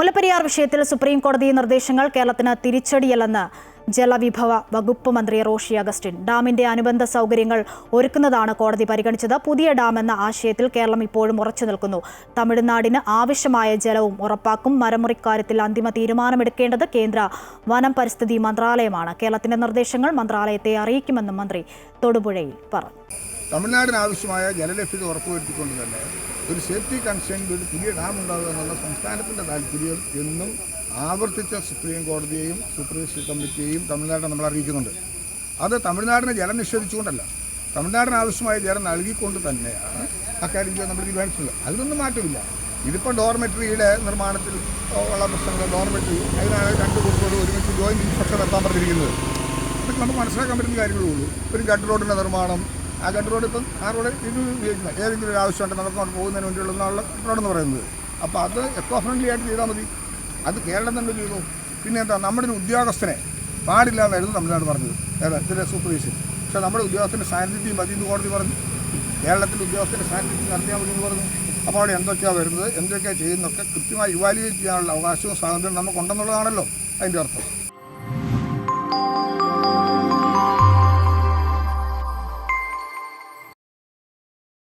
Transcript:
മുല്ലപ്പെരിയാർ വിഷയത്തിൽ സുപ്രീം കോടതി നിർദ്ദേശങ്ങൾ കേരളത്തിന് തിരിച്ചടിയല്ലെന്ന് ജലവിഭവ വകുപ്പ് മന്ത്രി റോഷി അഗസ്റ്റിൻ. ഡാമിന്റെ അനുബന്ധ സൗകര്യങ്ങൾ ഒരുക്കുന്നതാണ് കോടതി പരിഗണിച്ചത്. പുതിയ ഡാം എന്ന ആശയത്തിൽ കേരളം ഇപ്പോഴും ഉറച്ചു നിൽക്കുന്നു. തമിഴ്നാടിന് ആവശ്യമായ ജലവും ഉറപ്പാക്കും. മരമുറിക്കാര്യത്തിൽ അന്തിമ തീരുമാനമെടുക്കേണ്ടത് കേന്ദ്ര വനം പരിസ്ഥിതി മന്ത്രാലയമാണ്. കേരളത്തിന്റെ നിർദ്ദേശങ്ങൾ മന്ത്രാലയത്തെ അറിയിക്കുമെന്നും മന്ത്രി തൊടുപുഴയിൽ പറഞ്ഞു. തമിഴ്നാടിന് ആവശ്യമായ ജലലഭ്യത ഉറപ്പുവരുത്തിക്കൊണ്ട് തന്നെ ഒരു സേഫ്റ്റി കൺസേൺ പുതിയ ഡാം ഉണ്ടാകുക എന്നുള്ള സംസ്ഥാനത്തിന്റെ താല്പര്യം എന്നും ആവർത്തിച്ച സുപ്രീം കോടതിയെയും സുപ്രീം കമ്മിറ്റിയെയും തമിഴ്നാടിനെ നമ്മൾ അറിയിക്കുന്നുണ്ട്. അത് തമിഴ്നാടിനെ ജലം നിഷേധിച്ചുകൊണ്ടല്ല. തമിഴ്നാടിന് ആവശ്യമായ ജലം നൽകിക്കൊണ്ട് തന്നെയാണ് അക്കാര്യം ചെയ്യാൻ നമ്മൾ തീരുമാനിച്ചത് അതിനൊന്നും മാറ്റമില്ല. ഇതിപ്പോൾ ഡോർമെറ്ററിയുടെ നിർമ്മാണത്തിൽ ഉള്ള പ്രശ്നങ്ങൾ ഡോർമെറ്ററി അതിനാണ് രണ്ട് കുട്ടികളോട് ഒരുമിച്ച് ജോയിന്റ് ഇൻസ്പെക്ടർ എത്താൻ പറഞ്ഞിരിക്കുന്നത്. അതൊക്കെ നമുക്ക് മനസ്സിലാക്കാൻ പറ്റുന്ന കാര്യങ്ങളേ ഉള്ളൂ. ഒരു ഗഡ് റോഡിന്റെ നിർമ്മാണം ആ ഗഡ് റോഡ് ഇപ്പം ആ റോഡ് ഇത് ഉപയോഗിക്കുന്നത് ഏതെങ്കിലും ഒരു ആവശ്യമായിട്ട് നമുക്ക് പോകുന്നതിന് വേണ്ടിയുള്ള റോഡെന്ന് പറയുന്നത്. അപ്പോൾ അത് എക്കോ ഫ്രണ്ട്ലി ആയിട്ട് ചെയ്താൽ മതി. അത് കേരളം തന്നെ ചെയ്തു. പിന്നെ എന്താ നമ്മുടെ ഒരു ഉദ്യോഗസ്ഥനെ പാടില്ല എന്നായിരുന്നു തമിഴ്നാട് പറഞ്ഞത്. ഏതാ ഇതിന്റെ സൂപ്പർവൈസർ പക്ഷേ നമ്മുടെ ഉദ്യോഗസ്ഥന്റെ സാന്നിധ്യം മതി എന്ന് കോടതി പറഞ്ഞു. കേരളത്തിലെ ഉദ്യോഗസ്ഥന്റെ സാന്നിധ്യം നടത്തിയാൽ മതി എന്ന് പറഞ്ഞു. അപ്പോൾ അവിടെ എന്തൊക്കെയാണ് വരുന്നത് എന്തൊക്കെയാണ് ചെയ്യുന്നതൊക്കെ കൃത്യമായി ഇവാലുവേറ്റ് ചെയ്യാനുള്ള അവകാശവും സ്വാതന്ത്ര്യം നമുക്കുണ്ടെന്നുള്ളതാണല്ലോ അതിന്റെ അർത്ഥം.